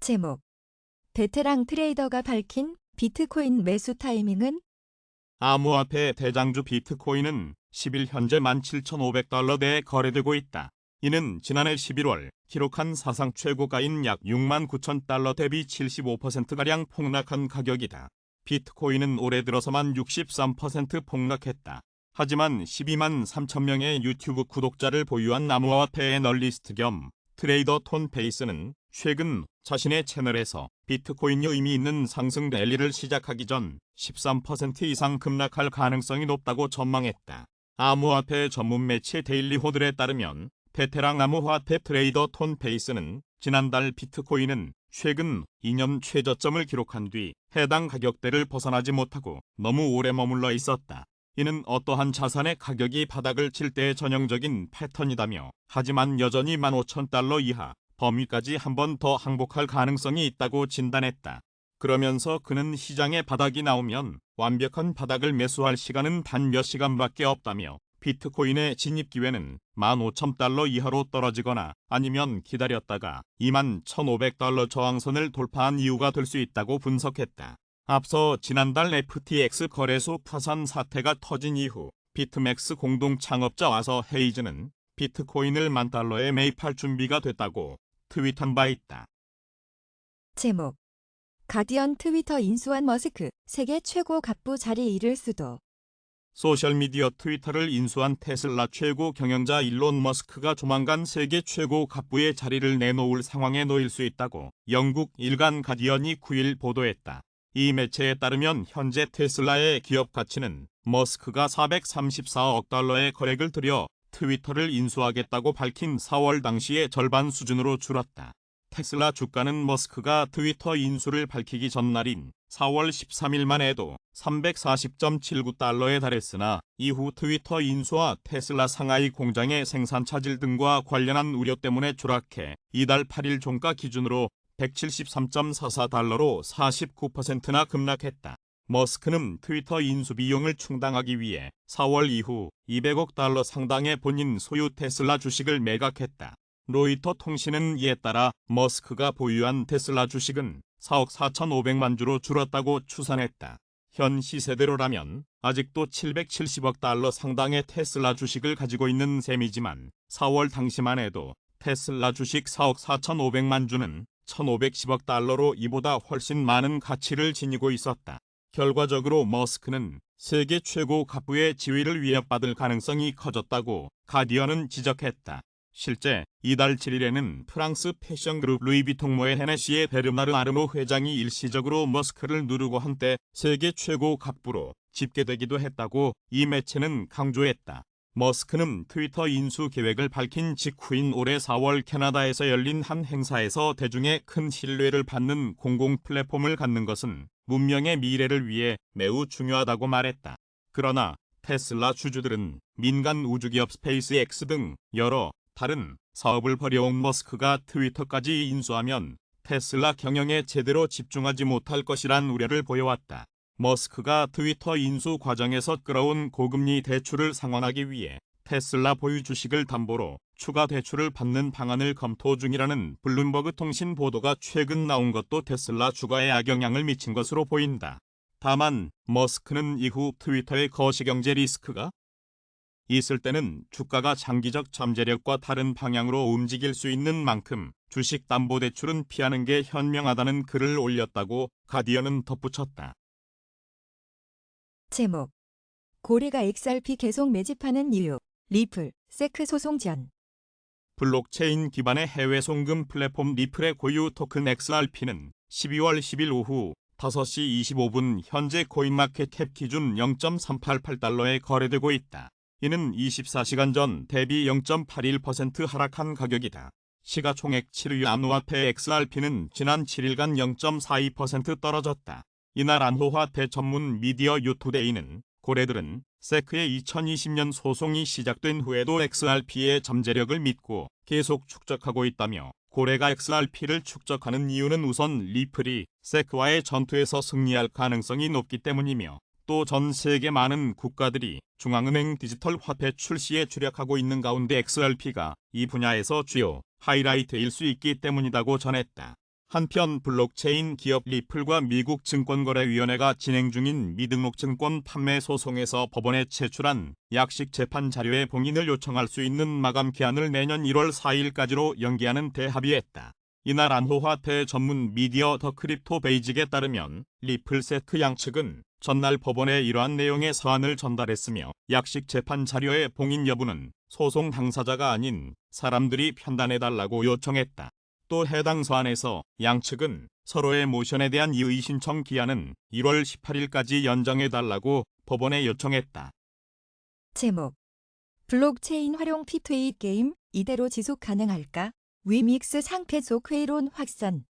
제목 베테랑 트레이더가 밝힌 비트코인 매수 타이밍은 암호화폐 대장주 비트코인은 10일 현재 17,500달러대에 거래되고 있다. 이는 지난해 11월 기록한 사상 최고가인 약 6만 9천 달러 대비 75%가량 폭락한 가격이다. 비트코인은 올해 들어서만 63% 폭락했다. 하지만 12만 3천 명의 유튜브 구독자를 보유한 암호화폐 애널리스트 겸 트레이더 톤 페이스는 최근 자신의 채널에서 비트코인이 의미 있는 상승 랠리를 시작하기 전 13% 이상 급락할 가능성이 높다고 전망했다. 암호화폐 전문 매체 데일리 호들에 따르면 베테랑 암호화폐 트레이더 톤 페이스는 지난달 비트코인은 최근 2년 최저점을 기록한 뒤 해당 가격대를 벗어나지 못하고 너무 오래 머물러 있었다. 이는 어떠한 자산의 가격이 바닥을 칠 때의 전형적인 패턴이다며 하지만 여전히 15,000달러 이하 범위까지 한 번 더 항복할 가능성이 있다고 진단했다. 그러면서 그는 시장의 바닥이 나오면 완벽한 바닥을 매수할 시간은 단 몇 시간밖에 없다며 비트코인의 진입 기회는 15,000달러 이하로 떨어지거나 아니면 기다렸다가 21,500달러 저항선을 돌파한 이유가 될 수 있다고 분석했다. 앞서 지난달 FTX 거래소 파산 사태가 터진 이후 비트맥스 공동 창업자 와서 헤이즈는 비트코인을 만 달러에 매입할 준비가 됐다고 트윗한 바 있다. 제목 가디언 트위터 인수한 머스크 세계 최고 갑부 자리 이를 수도 소셜미디어 트위터를 인수한 테슬라 최고 경영자 일론 머스크가 조만간 세계 최고 갑부의 자리를 내놓을 상황에 놓일 수 있다고 영국 일간 가디언이 9일 보도했다. 이 매체에 따르면 현재 테슬라의 기업 가치는 머스크가 434억 달러의 거액을 들여 트위터를 인수하겠다고 밝힌 4월 당시의 절반 수준으로 줄었다. 테슬라 주가는 머스크가 트위터 인수를 밝히기 전날인 4월 13일만 해도 340.79달러에 달했으나 이후 트위터 인수와 테슬라 상하이 공장의 생산 차질 등과 관련한 우려 때문에 추락해 이달 8일 종가 기준으로 173.44달러로 49%나 급락했다. 머스크는 트위터 인수 비용을 충당하기 위해 4월 이후 200억 달러 상당의 본인 소유 테슬라 주식을 매각했다. 로이터 통신은 이에 따라 머스크가 보유한 테슬라 주식은 4억 4,500만 주로 줄었다고 추산했다. 현 시세대로라면 아직도 770억 달러 상당의 테슬라 주식을 가지고 있는 셈이지만 4월 당시만 해도 테슬라 주식 4억 4,500만 주는 1,510억 달러로 이보다 훨씬 많은 가치를 지니고 있었다. 결과적으로 머스크는 세계 최고 갑부의 지위를 위협받을 가능성이 커졌다고 가디언은 지적했다. 실제 이달 7일에는 프랑스 패션 그룹 루이비통모의 헤네시의 베르나르 아르노 회장이 일시적으로 머스크를 누르고 한때 세계 최고 갑부로 집계되기도 했다고 이 매체는 강조했다. 머스크는 트위터 인수 계획을 밝힌 직후인 올해 4월 캐나다에서 열린 한 행사에서 대중의 큰 신뢰를 받는 공공 플랫폼을 갖는 것은 문명의 미래를 위해 매우 중요하다고 말했다. 그러나 테슬라 주주들은 민간 우주기업 스페이스X 등 여러 다른 사업을 벌여온 머스크가 트위터까지 인수하면 테슬라 경영에 제대로 집중하지 못할 것이란 우려를 보여왔다. 머스크가 트위터 인수 과정에서 끌어온 고금리 대출을 상환하기 위해 테슬라 보유 주식을 담보로 추가 대출을 받는 방안을 검토 중이라는 블룸버그 통신 보도가 최근 나온 것도 테슬라 주가에 악영향을 미친 것으로 보인다. 다만 머스크는 이후 트위터의 거시경제 리스크가 있을 때는 주가가 장기적 잠재력과 다른 방향으로 움직일 수 있는 만큼 주식 담보 대출은 피하는 게 현명하다는 글을 올렸다고 가디언은 덧붙였다. 제목 고리가 XRP 계속 매집하는 이유 리플 세크 소송 전 블록체인 기반의 해외 송금 플랫폼 리플의 고유 토큰 XRP는 12월 10일 오후 5시 25분 현재 코인마켓캡 기준 0.388달러에 거래되고 있다. 이는 24시간 전 대비 0.81% 하락한 가격이다. 시가총액 7위 암호화폐 XRP는 지난 7일간 0.42% 떨어졌다. 이날 암호화폐 전문 미디어 유투데이는 고래들은 세크의 2020년 소송이 시작된 후에도 XRP의 잠재력을 믿고 계속 축적하고 있다며 고래가 XRP를 축적하는 이유는 우선 리플이 세크와의 전투에서 승리할 가능성이 높기 때문이며 또 전 세계 많은 국가들이 중앙은행 디지털 화폐 출시에 주력하고 있는 가운데 XRP가 이 분야에서 주요 하이라이트일 수 있기 때문이라고 전했다. 한편 블록체인 기업 리플과 미국 증권거래위원회가 진행 중인 미등록 증권 판매 소송에서 법원에 제출한 약식 재판 자료의 봉인을 요청할 수 있는 마감 기한을 내년 1월 4일까지로 연기하는 대합의했다. 이날 암호화폐 전문 미디어 더 크립토 베이직에 따르면 리플세트 양측은 전날 법원에 이러한 내용의 서한을 전달했으며 약식 재판 자료의 봉인 여부는 소송 당사자가 아닌 사람들이 편단해달라고 요청했다. 또 해당 서한에서 양측은 서로의 모션에 대한 이의 신청 기한은 1월 18일까지 연장해달라고 법원에 요청했다. 제목 블록체인 활용 P2E 게임 이대로 지속 가능할까? 위믹스 상패 속 회의론 확산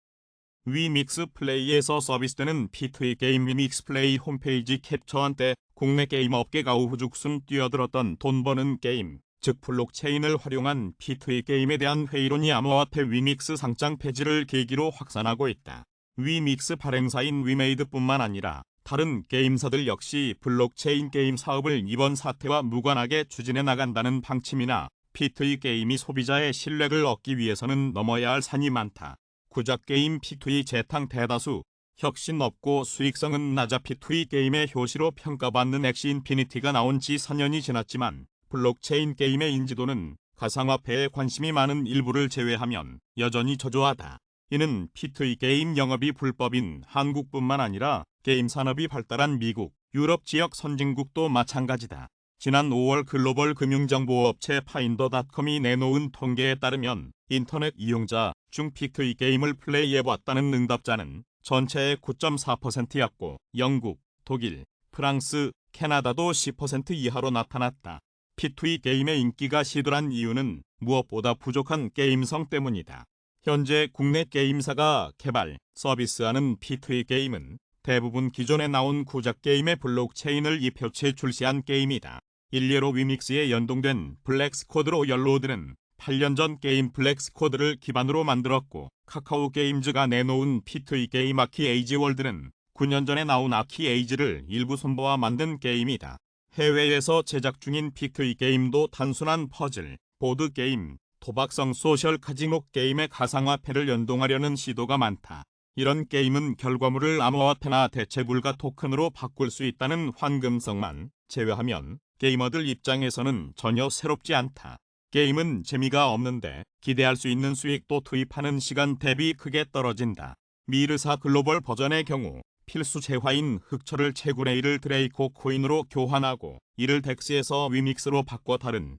위믹스 플레이에서 서비스되는 P2E 게임 위믹스 플레이 홈페이지 캡처한 때 국내 게임 업계가 우후죽순 뛰어들었던 돈 버는 게임, 즉 블록체인을 활용한 P2E 게임에 대한 회의론이 암호화폐 위믹스 상장 폐지를 계기로 확산하고 있다. 위믹스 발행사인 위메이드뿐만 아니라 다른 게임사들 역시 블록체인 게임 사업을 이번 사태와 무관하게 추진해 나간다는 방침이나 P2E 게임이 소비자의 신뢰를 얻기 위해서는 넘어야 할 산이 많다. 구작 게임 P2E 재탕 대다수, 혁신 없고 수익성은 낮아 P2E 게임의 효시로 평가받는 엑시 인피니티가 나온 지 4년이 지났지만 블록체인 게임의 인지도는 가상화폐에 관심이 많은 일부를 제외하면 여전히 저조하다. 이는 P2E 게임 영업이 불법인 한국뿐만 아니라 게임 산업이 발달한 미국, 유럽 지역 선진국도 마찬가지다. 지난 5월 글로벌 금융정보업체 파인더닷컴이 내놓은 통계에 따르면 인터넷 이용자 중 P2E 게임을 플레이해봤다는 응답자는 전체의 9.4%였고 영국, 독일, 프랑스, 캐나다도 10% 이하로 나타났다. P2E 게임의 인기가 시들한 이유는 무엇보다 부족한 게임성 때문이다. 현재 국내 게임사가 개발, 서비스하는 P2E 게임은 대부분 기존에 나온 구작 게임의 블록체인을 입혀채 출시한 게임이다. 일례로 위믹스에 연동된 블랙스코드로 연로드는 8년 전 게임 블랙스코드를 기반으로 만들었고 카카오 게임즈가 내놓은 P2E 게임 아키 에이지 월드는 9년 전에 나온 아키 에이지를 일부 손보아 만든 게임이다. 해외에서 제작 중인 P2E 게임도 단순한 퍼즐, 보드 게임, 도박성 소셜 카지노 게임의 가상화폐를 연동하려는 시도가 많다. 이런 게임은 결과물을 암호화폐나 대체불가 토큰으로 바꿀 수 있다는 황금성만 제외하면 게이머들 입장에서는 전혀 새롭지 않다. 게임은 재미가 없는데 기대할 수 있는 수익도 투입하는 시간 대비 크게 떨어진다. 미르사 글로벌 버전의 경우 필수 재화인 흑철을 채굴레이를 드레이코 코인으로 교환하고 이를 덱스에서 위믹스로 바꿔 다른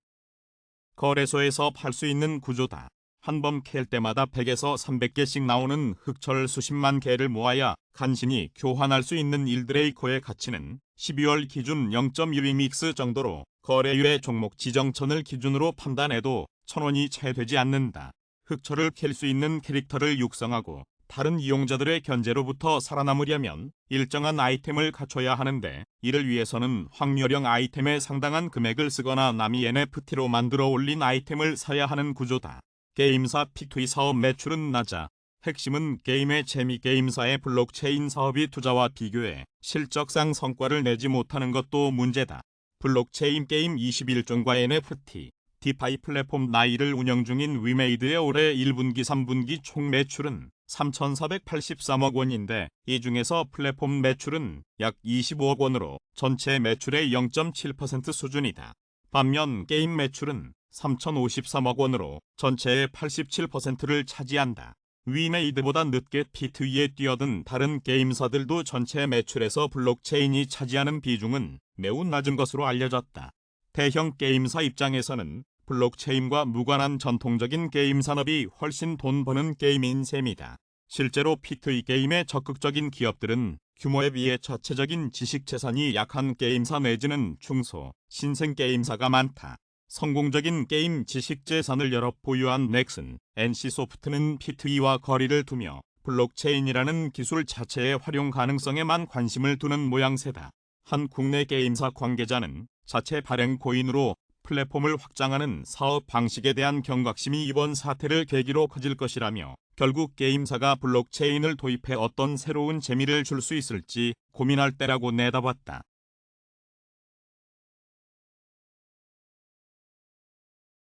거래소에서 팔 수 있는 구조다. 한번캘 때마다 100에서 300개씩 나오는 흑철 수십만 개를 모아야 간신히 교환할 수 있는 일드레이코의 가치는 12월 기준 0.1위믹스 정도로 거래율의 종목 지정천을 기준으로 판단해도 천원이 채 되지 않는다. 흑철을 캘 수 있는 캐릭터를 육성하고 다른 이용자들의 견제로부터 살아남으려면 일정한 아이템을 갖춰야 하는데 이를 위해서는 확률형 아이템에 상당한 금액을 쓰거나 남이 NFT로 만들어 올린 아이템을 사야 하는 구조다. 게임사 P2E 사업 매출은 낮아 핵심은 게임의 재미 게임사의 블록체인 사업이 투자와 비교해 실적상 성과를 내지 못하는 것도 문제다. 블록체인 게임 21종과 NFT, 디파이 플랫폼 나이를 운영 중인 위메이드의 올해 1분기 3분기 총 매출은 3,483억 원인데 이 중에서 플랫폼 매출은 약 25억 원으로 전체 매출의 0.7% 수준이다. 반면 게임 매출은 3,053억 원으로 전체의 87%를 차지한다. 위메이드보다 늦게 P2E에 뛰어든 다른 게임사들도 전체 매출에서 블록체인이 차지하는 비중은 매우 낮은 것으로 알려졌다. 대형 게임사 입장에서는 블록체인과 무관한 전통적인 게임 산업이 훨씬 돈 버는 게임인 셈이다. 실제로 P2E 게임의 적극적인 기업들은 규모에 비해 자체적인 지식 재산이 약한 게임사 내지는 중소, 신생 게임사가 많다. 성공적인 게임 지식 재산을 여러 보유한 넥슨, NC소프트는 P2E와 거리를 두며 블록체인이라는 기술 자체의 활용 가능성에만 관심을 두는 모양새다. 한 국내 게임사 관계자는 자체 발행 코인으로 플랫폼을 확장하는 사업 방식에 대한 경각심이 이번 사태를 계기로 커질 것이라며 결국 게임사가 블록체인을 도입해 어떤 새로운 재미를 줄 수 있을지 고민할 때라고 내다봤다.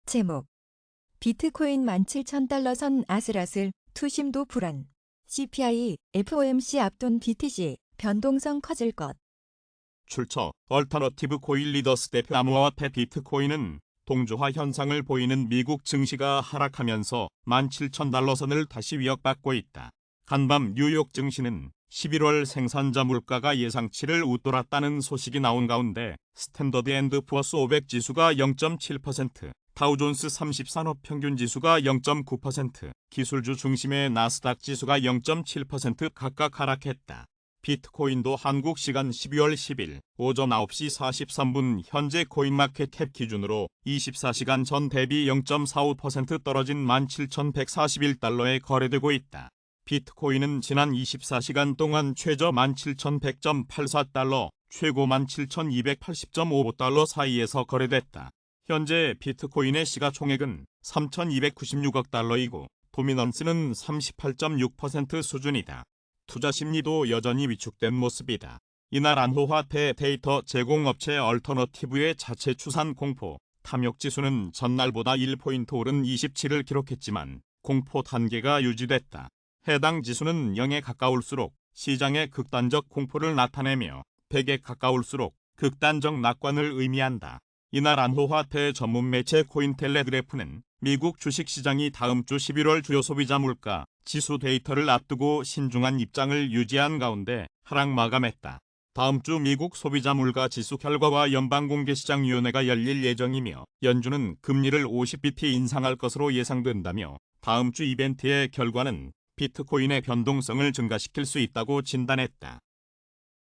제목 비트코인 17,000달러 선 아슬아슬 투심도 불안 CPI, FOMC 앞둔 BTC, 변동성 커질 것. 출처 얼터너티브 코인 리더스 대표 암호화폐 비트코인은 동조화 현상을 보이는 미국 증시가 하락하면서 17,000달러 선을 다시 위협받고 있다. 간밤 뉴욕 증시는 11월 생산자 물가가 예상치를 웃돌았다는 소식이 나온 가운데 스탠더드 앤드 푸어스 500 지수가 0.7%, 다우존스 30산업 평균 지수가 0.9%, 기술주 중심의 나스닥 지수가 0.7% 각각 하락했다. 비트코인도 한국 시간 12월 10일 오전 9시 43분 현재 코인마켓캡 기준으로 24시간 전 대비 0.45% 떨어진 17,141달러에 거래되고 있다. 비트코인은 지난 24시간 동안 최저 17,100.84달러, 최고 17,280.55달러 사이에서 거래됐다. 현재 비트코인의 시가총액은 3,296억 달러이고 도미넌스는 38.6% 수준이다. 투자 심리도 여전히 위축된 모습이다. 이날 안호화폐 데이터 제공업체 얼터너티브의 자체 추산 공포, 탐욕 지수는 전날보다 1포인트 오른 27을 기록했지만 공포 단계가 유지됐다. 해당 지수는 0에 가까울수록 시장의 극단적 공포를 나타내며 100에 가까울수록 극단적 낙관을 의미한다. 이날 안호화폐 전문 매체 코인텔레그래프는 미국 주식시장이 다음 주 11월 주요 소비자 물가 지수 데이터를 앞두고 신중한 입장을 유지한 가운데 하락 마감했다. 다음 주 미국 소비자 물가 지수 결과와 연방공개시장위원회가 열릴 예정이며 연준은 금리를 50bp 인상할 것으로 예상된다며 다음 주 이벤트의 결과는 비트코인의 변동성을 증가시킬 수 있다고 진단했다.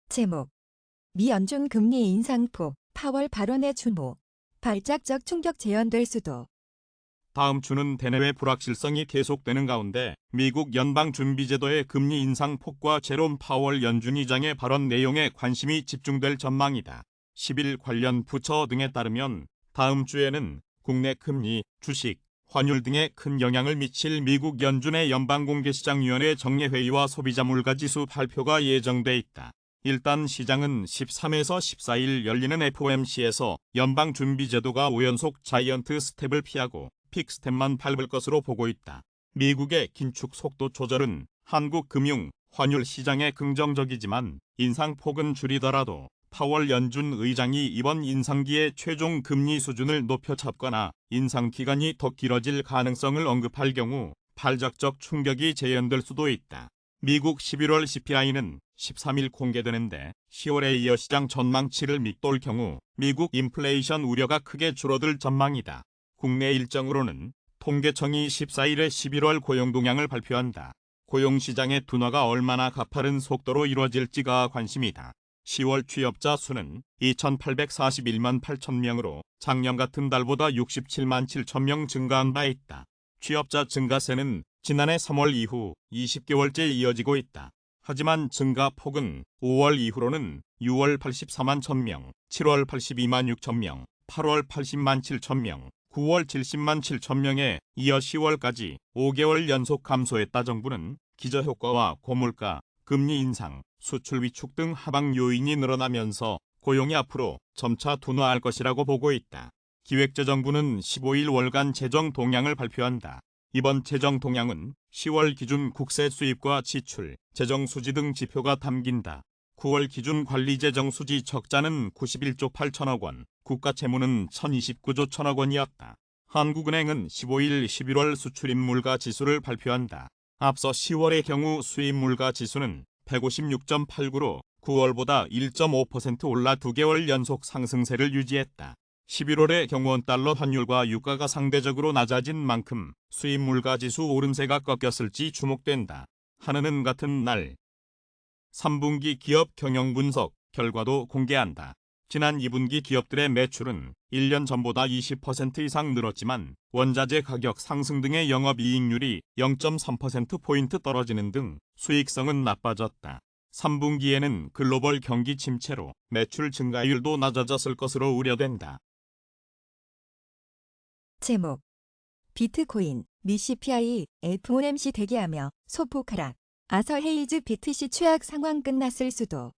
제목. 미 연준 금리 인상폭, 파월 발언의 추모. 발작적 충격 재현될 수도. 다음 주는 대내외 불확실성이 계속되는 가운데 미국 연방준비제도의 금리 인상 폭과 제롬 파월 연준 의장의 발언 내용에 관심이 집중될 전망이다. 10일 관련 부처 등에 따르면 다음 주에는 국내 금리, 주식, 환율 등에 큰 영향을 미칠 미국 연준의 연방공개시장위원회 정례회의와 소비자 물가지수 발표가 예정돼 있다. 일단 시장은 13에서 14일 열리는 FOMC에서 연방준비제도가 5연속 자이언트 스텝을 피하고 픽스텝만 밟을 것으로 보고 있다. 미국의 긴축 속도 조절은 한국 금융, 환율 시장에 긍정적이지만 인상폭은 줄이더라도 파월 연준 의장이 이번 인상기의 최종 금리 수준을 높여 잡거나 인상 기간이 더 길어질 가능성을 언급할 경우 발작적 충격이 재현될 수도 있다. 미국 11월 CPI는 13일 공개되는데 10월에 이어 시장 전망치를 밑돌 경우 미국 인플레이션 우려가 크게 줄어들 전망이다. 국내 일정으로는 통계청이 14일에 11월 고용 동향을 발표한다. 고용 시장의 둔화가 얼마나 가파른 속도로 이루어질지가 관심이다. 10월 취업자 수는 2,841만 8천 명으로 작년 같은 달보다 67만 7천 명 증가한 바 있다. 취업자 증가세는 지난해 3월 이후 20개월째 이어지고 있다. 하지만 증가 폭은 5월 이후로는 6월 84만 1,000명, 7월 82만 6천 명, 8월 80만 7천 명, 9월 70만 7천 명에 이어 10월까지 5개월 연속 감소했다 정부는 기저효과와 고물가, 금리 인상, 수출 위축 등 하방 요인이 늘어나면서 고용이 앞으로 점차 둔화할 것이라고 보고 있다. 기획재정부는 15일 월간 재정 동향을 발표한다. 이번 재정 동향은 10월 기준 국세 수입과 지출, 재정 수지 등 지표가 담긴다. 9월 기준 관리 재정 수지 적자는 91조 8천억 원, 국가 채무는 1029조 1천억 원이었다. 한국은행은 15일 11월 수출입 물가 지수를 발표한다. 앞서 10월의 경우 수입 물가 지수는 156.89로 9월보다 1.5% 올라 2개월 연속 상승세를 유지했다. 11월의 경우 원달러 환율과 유가가 상대적으로 낮아진 만큼 수입 물가 지수 오름세가 꺾였을지 주목된다. 하느는 같은 날 3분기 기업 경영 분석 결과도 공개한다. 지난 2분기 기업들의 매출은 1년 전보다 20% 이상 늘었지만 원자재 가격 상승 등의 영업이익률이 0.3%포인트 떨어지는 등 수익성은 나빠졌다. 3분기에는 글로벌 경기 침체로 매출 증가율도 낮아졌을 것으로 우려된다. 제목. 비트코인, 미 CPI, FOMC 대기하며 소폭 하락. 아서 헤이즈 BTC 최악 상황 끝났을 수도.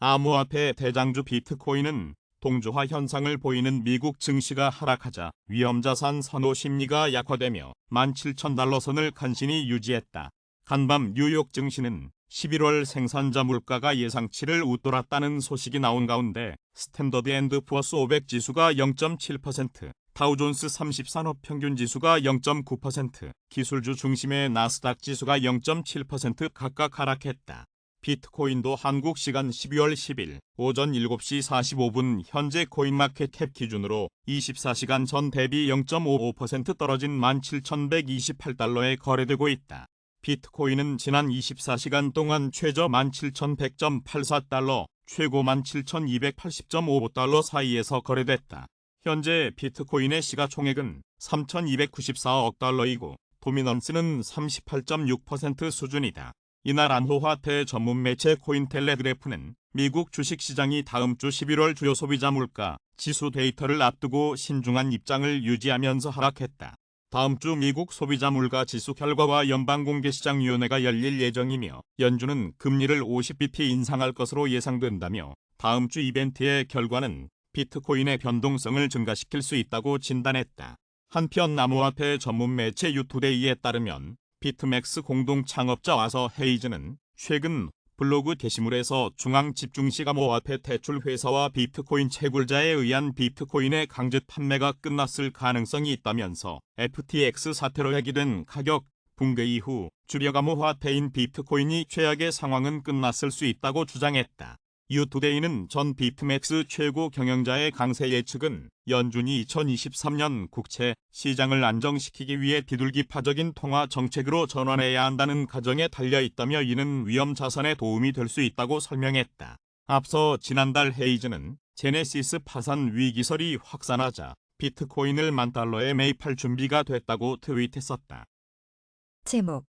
암호화폐 대장주 비트코인은 동조화 현상을 보이는 미국 증시가 하락하자 위험자산 선호 심리가 약화되며 17,000달러 선을 간신히 유지했다. 간밤 뉴욕 증시는 11월 생산자 물가가 예상치를 웃돌았다는 소식이 나온 가운데 스탠더드 앤드 푸어스 500 지수가 0.7%, 다우존스 30 산업 평균 지수가 0.9%, 기술주 중심의 나스닥 지수가 0.7% 각각 하락했다. 비트코인도 한국 시간 12월 10일 오전 7시 45분 현재 코인마켓캡 기준으로 24시간 전 대비 0.55% 떨어진 17,128달러에 거래되고 있다. 비트코인은 지난 24시간 동안 최저 17,100.84달러, 최고 17,280.55달러 사이에서 거래됐다. 현재 비트코인의 시가총액은 3,294억 달러이고 도미넌스는 38.6% 수준이다. 이날 안호화폐 전문 매체 코인텔레그래프는 미국 주식시장이 다음 주 11월 주요 소비자 물가 지수 데이터를 앞두고 신중한 입장을 유지하면서 하락했다. 다음 주 미국 소비자 물가 지수 결과와 연방공개시장위원회가 열릴 예정이며 연준은 금리를 50bp 인상할 것으로 예상된다며 다음 주 이벤트의 결과는 비트코인의 변동성을 증가시킬 수 있다고 진단했다. 한편 암호화폐 전문 매체 유투데이에 따르면 비트맥스 공동 창업자 와서 헤이즈는 최근 블로그 게시물에서 중앙집중식 암호화폐 대출 회사와 비트코인 채굴자에 의한 비트코인의 강제 판매가 끝났을 가능성이 있다면서 FTX 사태로 야기된 가격 붕괴 이후 주력 암호 화폐인 비트코인이 최악의 상황은 끝났을 수 있다고 주장했다. 유투데이는 전 비트맥스 최고 경영자의 강세 예측은 연준이 2023년 국채 시장을 안정시키기 위해 뒤둘기파적인 통화 정책으로 전환해야 한다는 가정에 달려 있다며 이는 위험 자산에 도움이 될 수 있다고 설명했다. 앞서 지난달 헤이즈는 제네시스 파산 위기설이 확산하자 비트코인을 만 달러에 매입할 준비가 됐다고 트윗했었다. 제목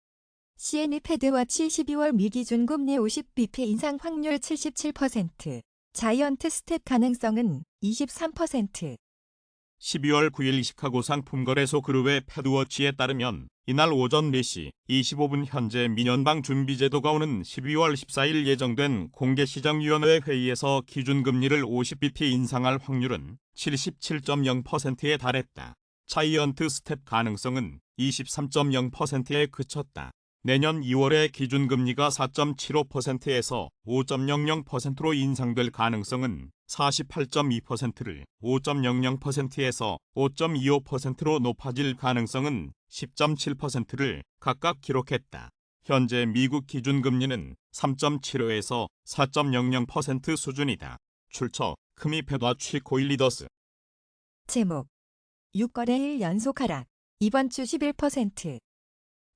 CNE 패드와치 12월 미기준 금리 50bp 인상 확률 77%, 자이언트 스텝 가능성은 23%. 12월 9일 시카고 상품거래소 그룹의 패드워치에 따르면 이날 오전 4시 25분 현재 민연방 준비제도가 오는 12월 14일 예정된 공개시장위원회 회의에서 기준금리를 50bp 인상할 확률은 77.0%에 달했다. 차이언트 스텝 가능성은 23.0%에 그쳤다. 내년 2월에 기준금리가 4.75%에서 5.00%로 인상될 가능성은 48.2%를 5.00%에서 5.25%로 높아질 가능성은 10.7%를 각각 기록했다. 현재 미국 기준금리는 3.75에서 4.00% 수준이다. 출처 크미페다 취코일리더스 제목 6거래일 연속 하락, 이번 주 11%.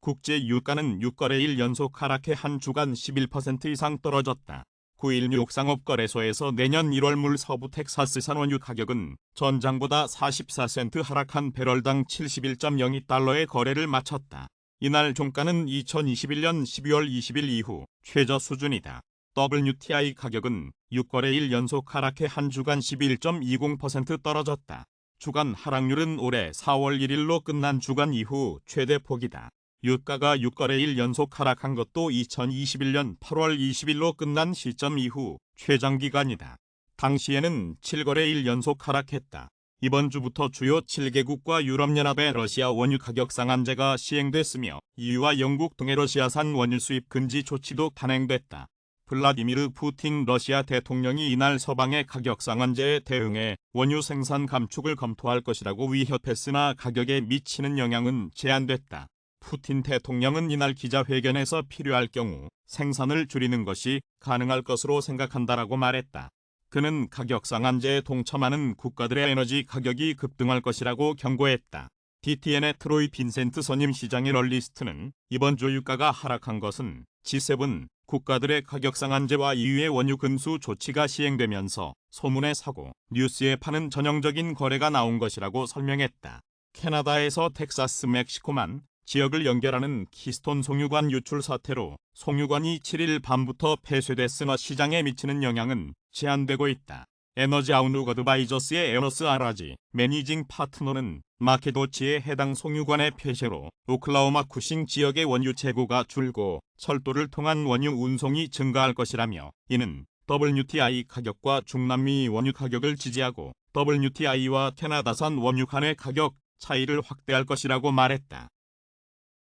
국제 유가는 6거래일 연속 하락해 한 주간 11% 이상 떨어졌다. 9일 뉴욕 상업거래소에서 내년 1월 물 서부 텍사스 산 원유 가격은 전장보다 44센트 하락한 배럴당 71.02달러의 거래를 마쳤다. 이날 종가는 2021년 12월 20일 이후 최저 수준이다. WTI 가격은 6거래일 연속 하락해 한 주간 11.20% 떨어졌다. 주간 하락률은 올해 4월 1일로 끝난 주간 이후 최대 폭이다. 유가가 6거래일 연속 하락한 것도 2021년 8월 20일로 끝난 시점 이후 최장기간이다. 당시에는 7거래일 연속 하락했다. 이번 주부터 주요 7개국과 유럽연합의 러시아 원유 가격 상한제가 시행됐으며 EU와 영국 등의 러시아산 원유 수입 금지 조치도 단행됐다. 블라디미르 푸틴 러시아 대통령이 이날 서방의 가격 상한제에 대응해 원유 생산 감축을 검토할 것이라고 위협했으나 가격에 미치는 영향은 제한됐다. 푸틴 대통령은 이날 기자회견에서 필요할 경우 생산을 줄이는 것이 가능할 것으로 생각한다라고 말했다. 그는 가격 상한제에 동참하는 국가들의 에너지 가격이 급등할 것이라고 경고했다. DTN의 트로이 빈센트 선임 시장의 럴리스트는 이번 주 유가가 하락한 것은 G7 국가들의 가격 상한제와 EU의 원유 근수 조치가 시행되면서 소문에 사고 뉴스에 파는 전형적인 거래가 나온 것이라고 설명했다. 캐나다에서 텍사스 멕시코만 지역을 연결하는 키스톤 송유관 유출 사태로 송유관이 7일 밤부터 폐쇄됐으나 시장에 미치는 영향은 제한되고 있다. 에너지 아웃룩 어드바이저스의 에너스 아라지 매니징 파트너는 마케도치의 해당 송유관의 폐쇄로 오클라호마 쿠싱 지역의 원유 재고가 줄고 철도를 통한 원유 운송이 증가할 것이라며 이는 WTI 가격과 중남미 원유 가격을 지지하고 WTI와 캐나다산 원유 간의 가격 차이를 확대할 것이라고 말했다.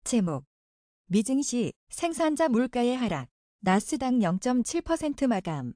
제목 미증시 생산자 물가의 하락. 나스닥 0.7% 마감.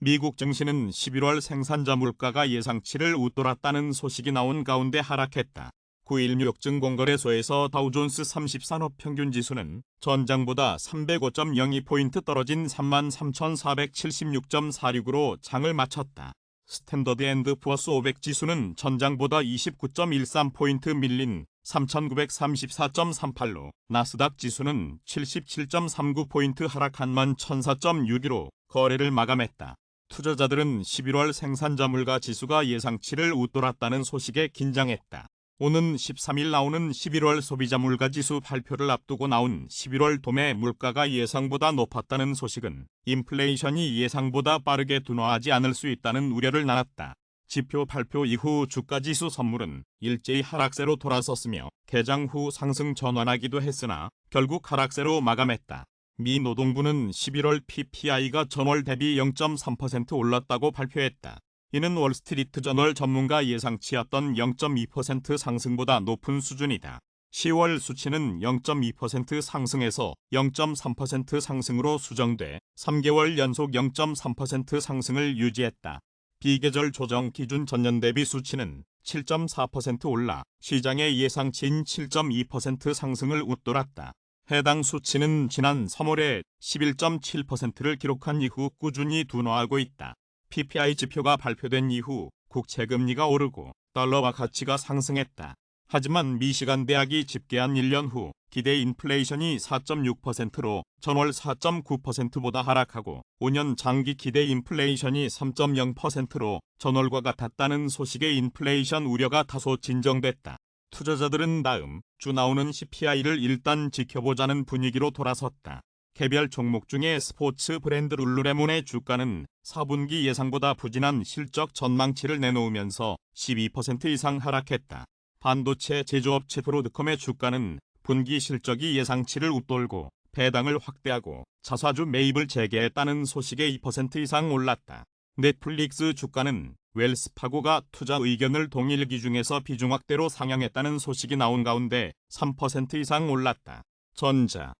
미국 증시는 11월 생산자 물가가 예상치를 웃돌았다는 소식이 나온 가운데 하락했다. 9일 뉴욕 증권거래소에서 다우존스 30 산업 평균 지수는 전장보다 305.02포인트 떨어진 33,476.46으로 장을 마쳤다. 스탠더드 앤드 푸어스 500 지수는 전장보다 29.13포인트 밀린 3,934.38로 나스닥 지수는 77.39포인트 하락한 11,004.62로 거래를 마감했다. 투자자들은 11월 생산자 물가 지수가 예상치를 웃돌았다는 소식에 긴장했다. 오는 13일 나오는 11월 소비자 물가 지수 발표를 앞두고 나온 11월 도매 물가가 예상보다 높았다는 소식은 인플레이션이 예상보다 빠르게 둔화하지 않을 수 있다는 우려를 낳았다. 지표 발표 이후 주가 지수 선물은 일제히 하락세로 돌아섰으며 개장 후 상승 전환하기도 했으나 결국 하락세로 마감했다. 미 노동부는 11월 PPI가 전월 대비 0.3% 올랐다고 발표했다. 이는 월스트리트 저널 전문가 예상치였던 0.2% 상승보다 높은 수준이다. 10월 수치는 0.2% 상승에서 0.3% 상승으로 수정돼 3개월 연속 0.3% 상승을 유지했다. 비계절 조정 기준 전년 대비 수치는 7.4% 올라 시장의 예상치인 7.2% 상승을 웃돌았다. 해당 수치는 지난 3월에 11.7%를 기록한 이후 꾸준히 둔화하고 있다. PPI 지표가 발표된 이후 국채 금리가 오르고 달러와 가치가 상승했다. 하지만 미시간 대학이 집계한 1년 후 기대 인플레이션이 4.6%로 전월 4.9%보다 하락하고 5년 장기 기대 인플레이션이 3.0%로 전월과 같았다는 소식에 인플레이션 우려가 다소 진정됐다. 투자자들은 다음 주 나오는 CPI를 일단 지켜보자는 분위기로 돌아섰다. 개별 종목 중에 스포츠 브랜드 룰루레몬의 주가는 4분기 예상보다 부진한 실적 전망치를 내놓으면서 12% 이상 하락했다. 반도체 제조업체 브로드컴의 주가는 분기 실적이 예상치를 웃돌고 배당을 확대하고 자사주 매입을 재개했다는 소식에 2% 이상 올랐다. 넷플릭스 주가는 웰스파고가 투자 의견을 동일 기준에서 비중 확대로 상향했다는 소식이 나온 가운데 3% 이상 올랐다. 전자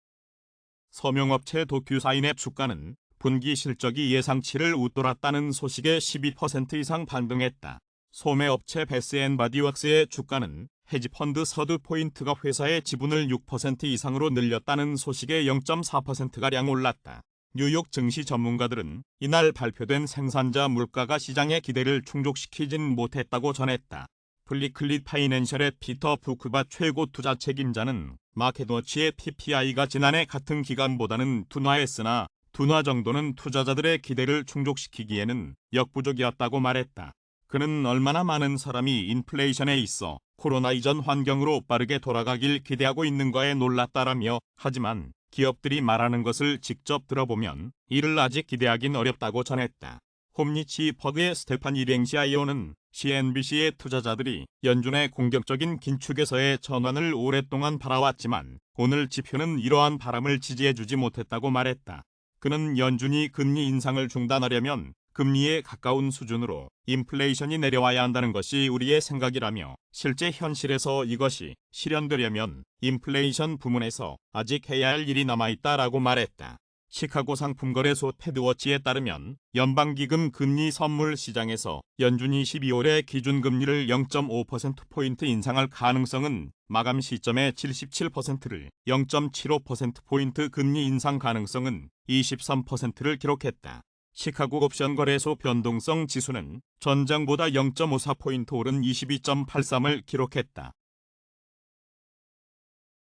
서명업체 도큐사인의 주가는 분기 실적이 예상치를 웃돌았다는 소식에 12% 이상 반등했다. 소매업체 베스앤바디웍스의 주가는 헤지펀드 서드 포인트가 회사의 지분을 6% 이상으로 늘렸다는 소식에 0.4%가량 올랐다. 뉴욕 증시 전문가들은 이날 발표된 생산자 물가가 시장의 기대를 충족시키진 못했다고 전했다. 플리클릿 파이낸셜의 피터 부크바 최고 투자 책임자는 마켓워치의 PPI가 지난해 같은 기간보다는 둔화했으나 둔화 정도는 투자자들의 기대를 충족시키기에는 역부족이었다고 말했다. 그는 얼마나 많은 사람이 인플레이션에 있어 코로나 이전 환경으로 빠르게 돌아가길 기대하고 있는가에 놀랐다라며 하지만 기업들이 말하는 것을 직접 들어보면 이를 아직 기대하긴 어렵다고 전했다. 홈리치 버그의 스테판 이랭시아이오는 CNBC의 투자자들이 연준의 공격적인 긴축에서의 전환을 오랫동안 바라왔지만 오늘 지표는 이러한 바람을 지지해주지 못했다고 말했다. 그는 연준이 금리 인상을 중단하려면 금리에 가까운 수준으로 인플레이션이 내려와야 한다는 것이 우리의 생각이라며 실제 현실에서 이것이 실현되려면 인플레이션 부문에서 아직 해야 할 일이 남아있다라고 말했다. 시카고 상품거래소 테드워치에 따르면 연방기금 금리 선물 시장에서 연준이 12월에 기준금리를 0.5%포인트 인상할 가능성은 마감 시점의 77%를 0.75%포인트 금리 인상 가능성은 23%를 기록했다. 시카고 옵션 거래소 변동성 지수는 전장보다 0.54포인트 오른 22.83을 기록했다.